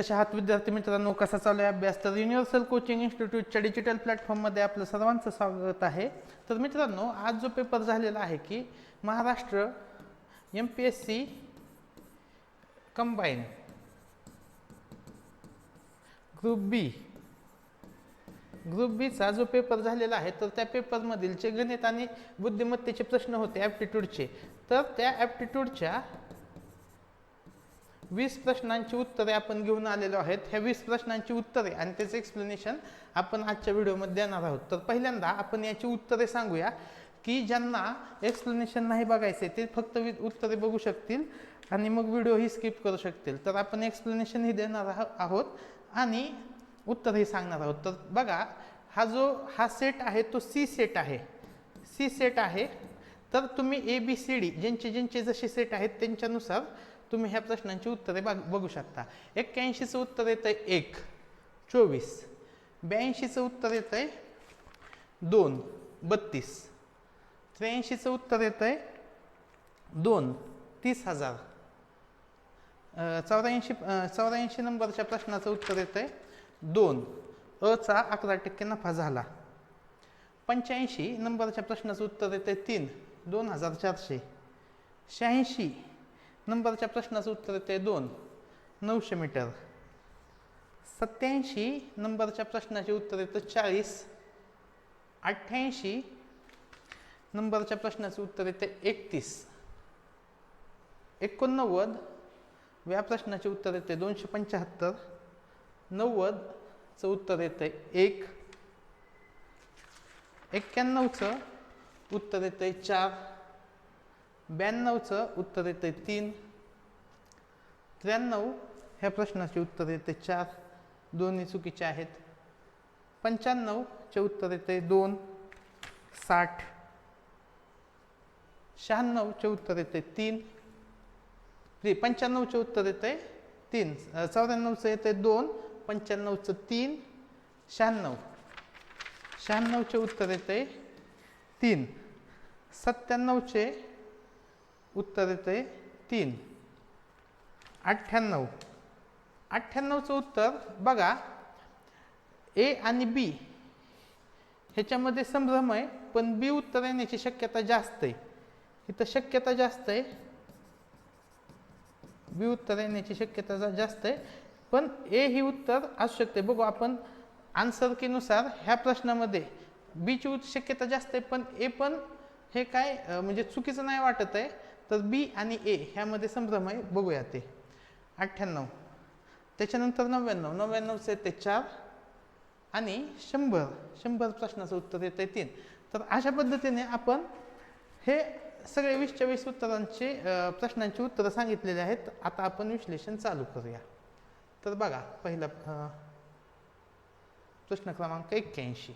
कशा आहात विद्यार्थी मित्रांनो? कसा चालू आहे अभ्यास? तर युनिव्हर्सल कोचिंग इन्स्टिट्यूटच्या डिजिटल प्लॅटफॉर्ममध्ये आपलं सर्वांचं स्वागत आहे. तर मित्रांनो आज जो पेपर झालेला आहे की Maharashtra M P S C combine group B group बीचा जो पेपर झालेला आहे तर त्या पेपरमधील जे गणित आणि बुद्धिमत्तेचे प्रश्न होते ॲप्टिट्यूडचे तर त्या ॲप्टिट्यूडच्या वीस प्रश्नांची उत्तरे आपण घेऊन आलेलो आहेत. ह्या वीस प्रश्नांची उत्तरे आणि त्याचं एक्सप्लेनेशन आपण आजच्या व्हिडिओमध्ये देणार आहोत. तर पहिल्यांदा आपण याची उत्तरे सांगूया की ज्यांना एक्सप्लेनेशन नाही बघायचे ते फक्त वि- उत्तरे बघू शकतील आणि मग व्हिडिओही स्किप करू शकतील. तर आपण एक्सप्लेनेशनही देणार आहोत आणि उत्तरही सांगणार आहोत. तर बघा हा जो हा सेट आहे तो सी सेट आहे. सी सेट आहे. तर तुम्ही ए बी सी डी ज्यांचे ज्यांचे जसे सेट आहेत त्यांच्यानुसार तुम्ही ह्या प्रश्नांची उत्तरे बघ बघू शकता. एक्क्याऐंशीचं उत्तर येतं आहे एक चोवीस. ब्याऐंशीचं उत्तर येतं आहे दोन बत्तीस. त्र्याऐंशीचं उत्तर येतं आहे दोन तीस हजार. चौऱ्याऐंशी चौऱ्याऐंशी नंबरच्या प्रश्नाचं उत्तर येतं आहे दोन अचा अकरा टक्के नफा झाला. पंच्याऐंशी नंबरच्या प्रश्नाचं उत्तर येतं आहे तीन दोन हजार चारशे. शहाऐंशी नंबरच्या प्रश्नाचं उत्तर येते दोन. नऊशे मीटर. सत्याऐंशी नंबरच्या प्रश्नाचे उत्तर येतं चाळीस. अठ्ठ्याऐंशी नंबरच्या प्रश्नाचं उत्तर येते एकतीस. एकोणनव्वद या प्रश्नाचे उत्तर येते दोनशे पंच्याहत्तर. नव्वदचं उत्तर येतं एक. एक्क्याण्णवचं उत्तर येतं चार. ब्याण्णवचं उत्तर येते तीन. त्र्याण्णव ह्या प्रश्नाचे उत्तर येते चार. दोन्ही चुकीचे आहेत. पंच्याण्णवचे उत्तर येते दोन. साठ. शहाण्णवचे उत्तर येते तीन. पंच्याण्णवचे उत्तर येते तीन. चौऱ्याण्णवचं येते दोन. पंच्याण्णवचं तीन. शहाण्णव. शहाण्णवचे उत्तर येते तीन. सत्त्याण्णवचे उत्तर येते तीन. अठ्ठ्याण्णव. अठ्ठ्याण्णवचं उत्तर बघा. ए आणि बी ह्याच्यामध्ये संभ्रम आहे पण बी उत्तर येण्याची शक्यता जास्त आहे. इथं शक्यता जास्त आहे. बी उत्तर येण्याची शक्यता जा- जास्त आहे. पण ए ही उत्तर असू शकते. बघू आपण आन्सर कीनुसार ह्या प्रश्नामध्ये बीची शक्यता जास्त आहे पण ए पण हे काय म्हणजे चुकीचं नाही वाटत आहे. तर बी आणि ए ह्यामध्ये संभ्रम आहे बघूया ते. अठ्ठ्याण्णव. त्याच्यानंतर नव्याण्णव. नव्याण्णवचे ते चार आणि शंभर. शंभर प्रश्नाचं उत्तर येते तीन. तर अशा पद्धतीने आपण हे सगळे वीसच्या वीस उत्तरांचे प्रश्नांची उत्तरं सांगितलेली आहेत. आता आपण विश्लेषण चालू करूया. तर बघा पहिला प्रश्न क्रमांक एक्क्याऐंशी.